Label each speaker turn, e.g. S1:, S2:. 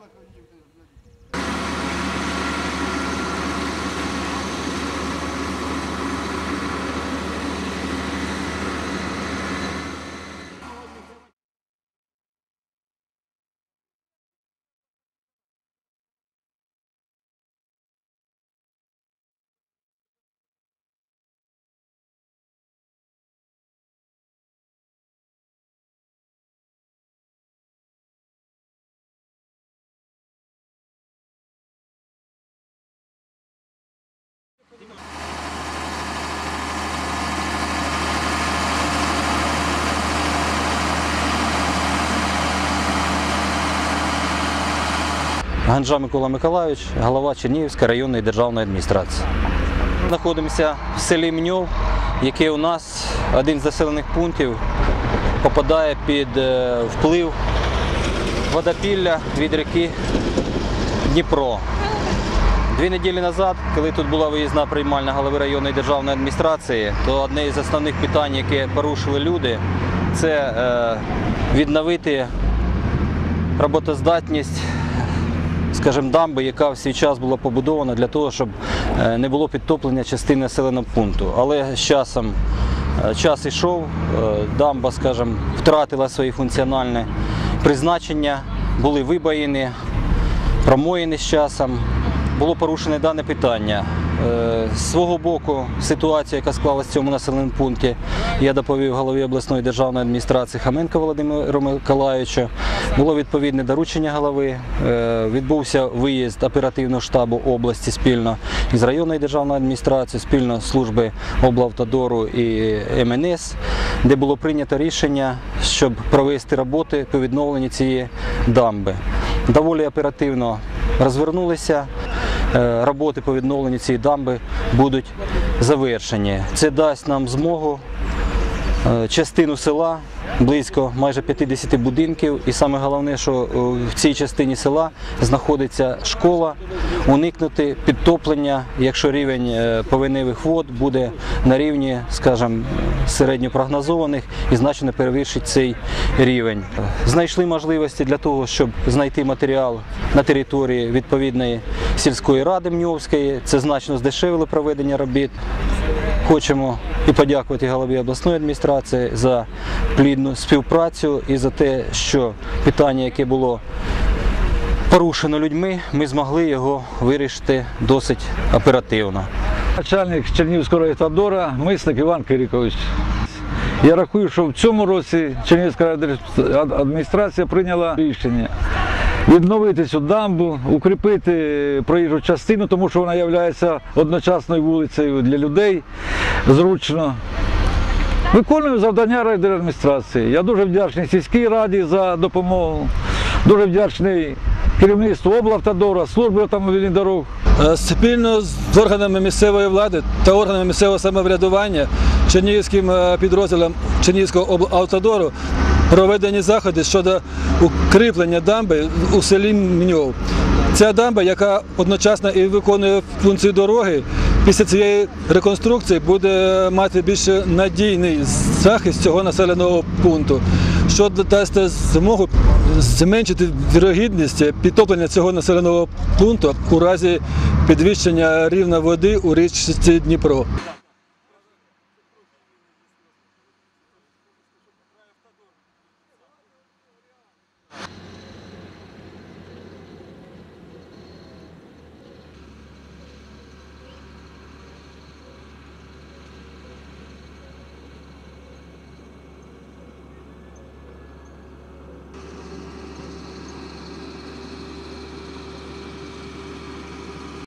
S1: bak önce. Ганжа Микола Миколайович, голова Чернігівської районної державної адміністрації. Знаходимося в селі Мньов, яке у нас один з населених пунктів попадає під е, вплив водопілля від ріки Дніпро. Дві неділі назад, коли тут була виїзна приймальна голови районної державної адміністрації, то одне із основних питань, яке порушили люди, це е, відновити роботоздатність, скажімо, дамби, яка в свій час була побудована для того, щоб е, не було підтоплення частини населеного пункту. Але з часом е, час йшов, е, дамба, скажімо, втратила своє функціональне призначення, були вибоїни, промоїни з часом. Було порушене дане питання. Е, З свого боку, ситуація, яка склалася в цьому населеному пункті, я доповів голові обласної державної адміністрації Хаменко Володимиру Миколаївичу. Було відповідне доручення голови. Е, Відбувся виїзд оперативного штабу області спільно із районною державною адміністрацією, спільно з служби облавтодору і МНС, де було прийнято рішення, щоб провести роботи по відновленню цієї дамби. Доволі оперативно розвернулися. Е, Роботи по відновленню цієї дамби будуть завершені. Це дасть нам змогу е, частину села, близько майже 50 будинків, і саме головне, що е, в цій частині села знаходиться школа, уникнути підтоплення, якщо рівень е, вод буде на рівні, скажімо, середньопрогнозованих і значно перевищить цей рівень. Знайшли можливості для того, щоб знайти матеріал на території відповідної сільської ради Мньовської. Це значно здешевило проведення робіт. Хочемо і подякувати голові обласної адміністрації за плідну співпрацю і за те, що питання, яке було порушено людьми, ми змогли його вирішити досить оперативно.
S2: Начальник Чернігівського райавтодора, мисник Іван Кирікович. Я рахую, що в цьому році Чернігівська адміністрація прийняла рішення відновити цю дамбу, укріпити проїжджу частину, тому що вона є одночасною вулицею для людей зручно. Виконую завдання райдержадміністрації. Я дуже вдячний сільській раді за допомогу, дуже вдячний керівництву облавтодора, служби автомобільних дорог.
S3: Е, Спільно з органами місцевої влади та органами місцевого самоврядування Чернігівським е, підрозділом Чернігівського облавтодору проведені заходи щодо укріплення дамби у селі Мньов. Ця дамба, яка одночасно і виконує функцію дороги, після цієї реконструкції буде мати більш надійний захист цього населеного пункту, що дасть змогу зменшити вірогідність підтоплення цього населеного пункту у разі підвищення рівня води у річці Дніпро.